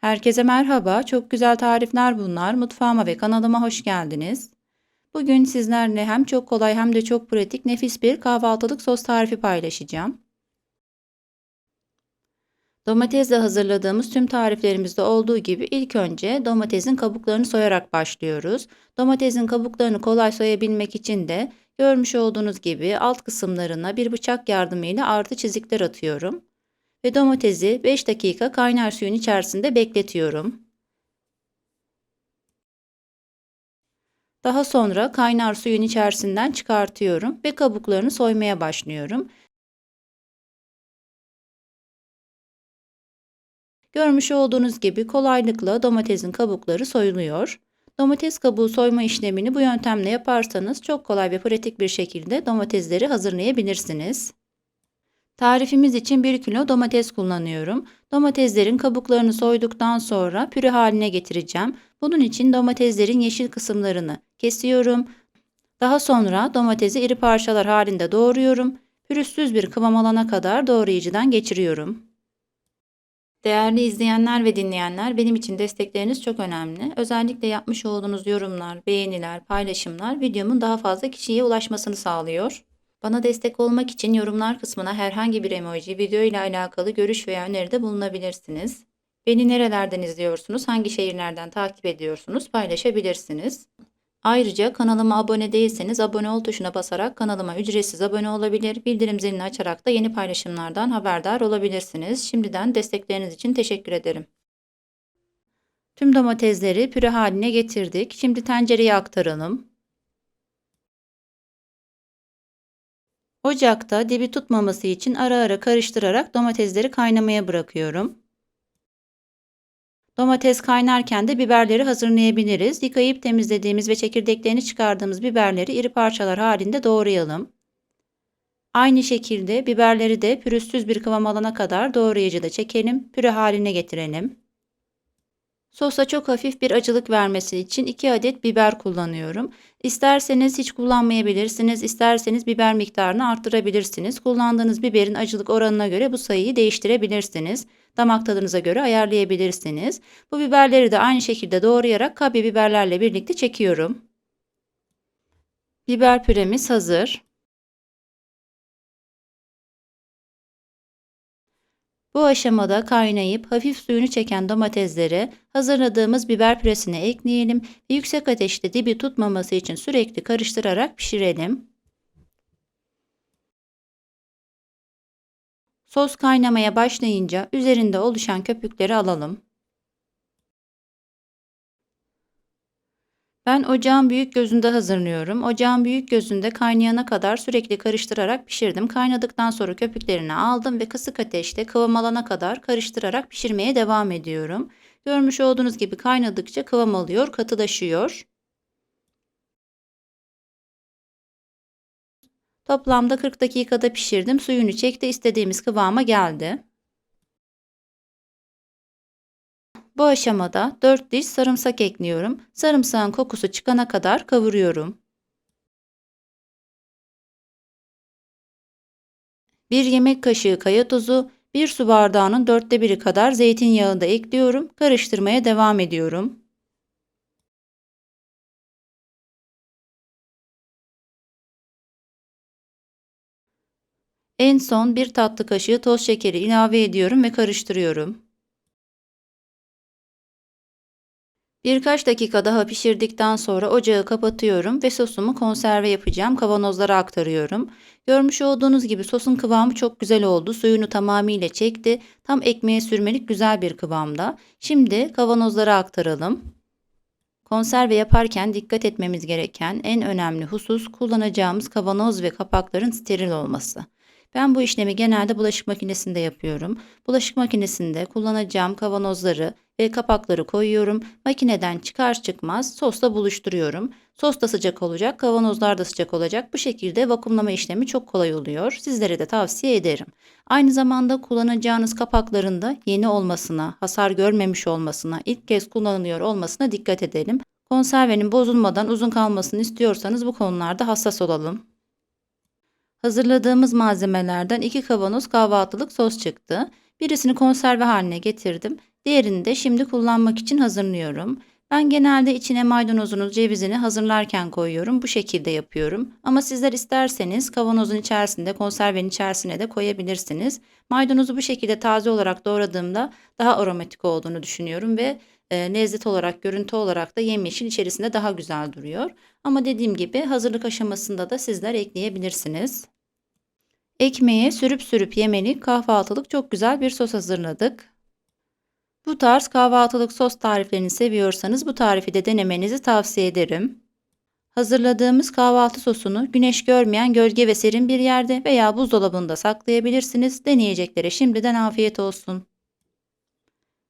Herkese merhaba. Çok güzel tarifler bunlar. Mutfağıma ve kanalıma hoş geldiniz. Bugün sizlerle hem çok kolay hem de çok pratik nefis bir kahvaltılık sos tarifi paylaşacağım. Domatesle hazırladığımız tüm tariflerimizde olduğu gibi ilk önce domatesin kabuklarını soyarak başlıyoruz. Domatesin kabuklarını kolay soyabilmek için de görmüş olduğunuz gibi alt kısımlarına bir bıçak yardımıyla artı çizikler atıyorum ve domatesi 5 dakika kaynar suyun içerisinde bekletiyorum. Daha sonra kaynar suyun içerisinden çıkartıyorum ve kabuklarını soymaya başlıyorum. Görmüş olduğunuz gibi kolaylıkla domatesin kabukları soyuluyor. Domates kabuğu soyma işlemini bu yöntemle yaparsanız çok kolay ve pratik bir şekilde domatesleri hazırlayabilirsiniz. Tarifimiz için 1 kilo domates kullanıyorum. Domateslerin kabuklarını soyduktan sonra püre haline getireceğim. Bunun için domateslerin yeşil kısımlarını kesiyorum. Daha sonra domatesi iri parçalar halinde doğruyorum. Pürüzsüz bir kıvam alana kadar doğrayıcıdan geçiriyorum. Değerli izleyenler ve dinleyenler benim için destekleriniz çok önemli. Özellikle yapmış olduğunuz yorumlar, beğeniler, paylaşımlar videomun daha fazla kişiye ulaşmasını sağlıyor. Bana destek olmak için yorumlar kısmına herhangi bir emoji, video ile alakalı görüş veya öneride bulunabilirsiniz. Beni nerelerden izliyorsunuz, hangi şehirlerden takip ediyorsunuz paylaşabilirsiniz. Ayrıca kanalıma abone değilseniz abone ol tuşuna basarak kanalıma ücretsiz abone olabilir, bildirim zilini açarak da yeni paylaşımlardan haberdar olabilirsiniz. Şimdiden destekleriniz için teşekkür ederim. Tüm domatesleri püre haline getirdik. Şimdi tencereye aktaralım. Ocakta dibi tutmaması için ara ara karıştırarak domatesleri kaynamaya bırakıyorum. Domates kaynarken de biberleri hazırlayabiliriz. Yıkayıp temizlediğimiz ve çekirdeklerini çıkardığımız biberleri iri parçalar halinde doğrayalım. Aynı şekilde biberleri de pürüzsüz bir kıvam alana kadar doğrayıcıda çekelim, püre haline getirelim. Sosa çok hafif bir acılık vermesi için 2 adet biber kullanıyorum. İsterseniz hiç kullanmayabilirsiniz, isterseniz biber miktarını arttırabilirsiniz. Kullandığınız biberin acılık oranına göre bu sayıyı değiştirebilirsiniz. Damak tadınıza göre ayarlayabilirsiniz. Bu biberleri de aynı şekilde doğrayarak kabya biberlerle birlikte çekiyorum. Biber püremiz hazır. Bu aşamada kaynayıp hafif suyunu çeken domatesleri hazırladığımız biber püresine ekleyelim ve yüksek ateşte dibi tutmaması için sürekli karıştırarak pişirelim. Sos kaynamaya başlayınca üzerinde oluşan köpükleri alalım. Ben ocağın büyük gözünde hazırlıyorum. Ocağın büyük gözünde kaynayana kadar sürekli karıştırarak pişirdim. Kaynadıktan sonra köpüklerini aldım ve kısık ateşte kıvam alana kadar karıştırarak pişirmeye devam ediyorum. Görmüş olduğunuz gibi kaynadıkça kıvam alıyor, katılaşıyor. Toplamda 40 dakikada pişirdim. Suyunu çekti, istediğimiz kıvama geldi. Bu aşamada 4 diş sarımsak ekliyorum. Sarımsağın kokusu çıkana kadar kavuruyorum. 1 yemek kaşığı kaya tuzu, 1 su bardağının dörtte biri kadar zeytinyağı da ekliyorum. Karıştırmaya devam ediyorum. En son 1 tatlı kaşığı toz şekeri ilave ediyorum ve karıştırıyorum. Birkaç dakika daha pişirdikten sonra ocağı kapatıyorum ve sosumu konserve yapacağım kavanozlara aktarıyorum. Görmüş olduğunuz gibi sosun kıvamı çok güzel oldu. Suyunu tamamıyla çekti. Tam ekmeğe sürmelik güzel bir kıvamda. Şimdi kavanozlara aktaralım. Konserve yaparken dikkat etmemiz gereken en önemli husus kullanacağımız kavanoz ve kapakların steril olması. Ben bu işlemi genelde bulaşık makinesinde yapıyorum. Bulaşık makinesinde kullanacağım kavanozları ve kapakları koyuyorum. Makineden çıkar çıkmaz sosla buluşturuyorum. Sos da sıcak olacak, kavanozlar da sıcak olacak. Bu şekilde vakumlama işlemi çok kolay oluyor. Sizlere de tavsiye ederim. Aynı zamanda kullanacağınız kapakların da yeni olmasına, hasar görmemiş olmasına, ilk kez kullanılıyor olmasına dikkat edelim. Konservenin bozulmadan uzun kalmasını istiyorsanız bu konularda hassas olalım. Hazırladığımız malzemelerden iki kavanoz kahvaltılık sos çıktı. Birisini konserve haline getirdim. Diğerini de şimdi kullanmak için hazırlıyorum. Ben genelde içine maydanozunu, cevizini hazırlarken koyuyorum. Bu şekilde yapıyorum. Ama sizler isterseniz kavanozun içerisinde, konservenin içerisine de koyabilirsiniz. Maydanozu bu şekilde taze olarak doğradığımda daha aromatik olduğunu düşünüyorum ve e, lezzet olarak, görüntü olarak da yemyeşil içerisinde daha güzel duruyor. Ama dediğim gibi hazırlık aşamasında da sizler ekleyebilirsiniz. Ekmeğe sürüp sürüp yemelik kahvaltılık çok güzel bir sos hazırladık. Bu tarz kahvaltılık sos tariflerini seviyorsanız bu tarifi de denemenizi tavsiye ederim. Hazırladığımız kahvaltı sosunu güneş görmeyen gölge ve serin bir yerde veya buzdolabında saklayabilirsiniz. Deneyeceklere şimdiden afiyet olsun.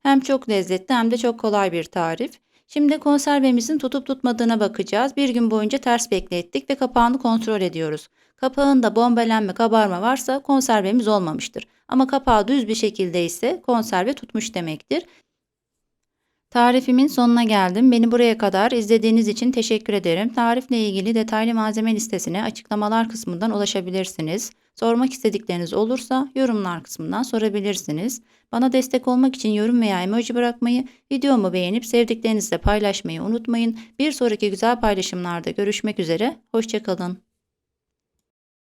Hem çok lezzetli hem de çok kolay bir tarif. Şimdi konservemizin tutup tutmadığına bakacağız. Bir gün boyunca ters beklettik ve kapağını kontrol ediyoruz. Kapağında bombelenme, kabarma varsa konservemiz olmamıştır. Ama kapağı düz bir şekilde ise konserve tutmuş demektir. Tarifimin sonuna geldim. Beni buraya kadar izlediğiniz için teşekkür ederim. Tarifle ilgili detaylı malzeme listesine açıklamalar kısmından ulaşabilirsiniz. Sormak istedikleriniz olursa yorumlar kısmından sorabilirsiniz. Bana destek olmak için yorum veya emoji bırakmayı, videomu beğenip sevdiklerinizle paylaşmayı unutmayın. Bir sonraki güzel paylaşımlarda görüşmek üzere. Hoşçakalın.